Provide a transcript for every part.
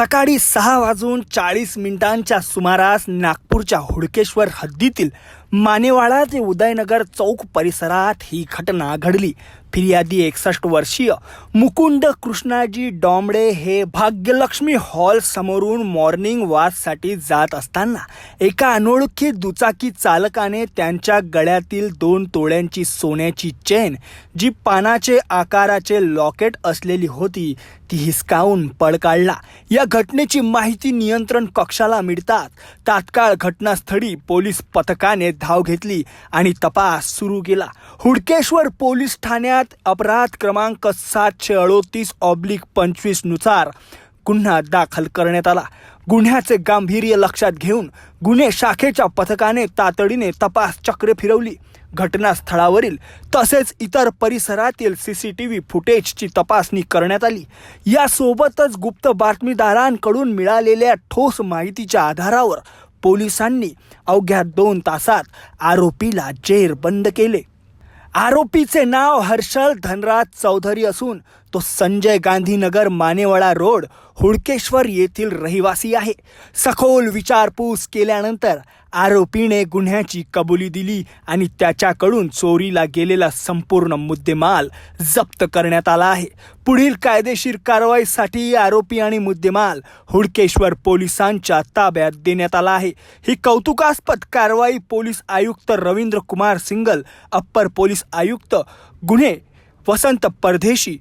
सकाळी सहा वाजून चाळीस मिनिटांच्या सुमारास नागपूरच्या हुडकेश्वर हद्दीतील मानेवाडा ते उदयनगर चौक परिसरात ही घटना घडली. फिर्यादी एकसष्ट वर्षीय मुकुंद कृष्णाजी डोंबडे हे भाग्यलक्ष्मी हॉल समोरून मॉर्निंग वॉकसाठी जात असताना एका अनोळखी दुचाकी चालकाने त्यांच्या गळ्यातील दोन तोळ्यांची सोन्याची चेन जी पानाचे आकाराचे लॉकेट असलेली होती ती हिसकावून पळ काढला. या घटनेची माहिती नियंत्रण कक्षाला मिळतात. तात्काळ घटनास्थळी पोलीस पथकाने धाव घेतली आणि तपास सुरू केला. हुडकेश्वर पोलीस ठाण्यात अपराध क्रमांक सातशे अडोतीस ऑब्लिक पंचवीसनुसार गुन्हा दाखल करण्यात आला. गुन्ह्याचे गांभीर्य लक्षात घेऊन गुन्हे शाखेच्या पथकाने तातडीने तपास चक्रे फिरवली. घटनास्थळावरील तसेच इतर परिसरातील सी सी टी व्ही फुटेजची तपासणी करण्यात आली. यासोबतच गुप्त बातमीदारांकडून मिळालेल्या ठोस माहितीच्या आधारावर पोलिसांनी अवघ्या दोन तासात आरोपीला जेरबंद केले. आरोपीचे नाव हर्षल धनराज चौधरी असून तो संजय गांधीनगर मानेवाडा रोड हुडकेश्वर येथील रहिवासी आहे. सखोल विचारपूस केल्यानंतर आरोपीने गुन्ह्याची कबुली दिली आणि त्याच्याकडून चोरीला गेलेला संपूर्ण मुद्देमाल जप्त करण्यात आला आहे. पुढील कायदेशीर कारवाईसाठी आरोपी आणि मुद्देमाल हुडकेश्वर पोलिसांच्या ताब्यात देण्यात आला आहे. ही कौतुकास्पद कारवाई पोलीस आयुक्त रवींद्र कुमार सिंगल अप्पर पोलीस आयुक्त गुन्हे वसंत परदेशी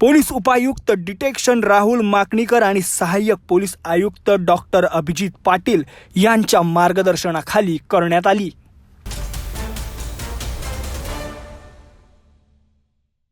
पोलीस उपायुक्त डिटेक्शन राहुल माकणीकर आणि सहाय्यक पोलीस आयुक्त डॉक्टर अभिजित पाटील यांच्या मार्गदर्शनाखाली करण्यात आली.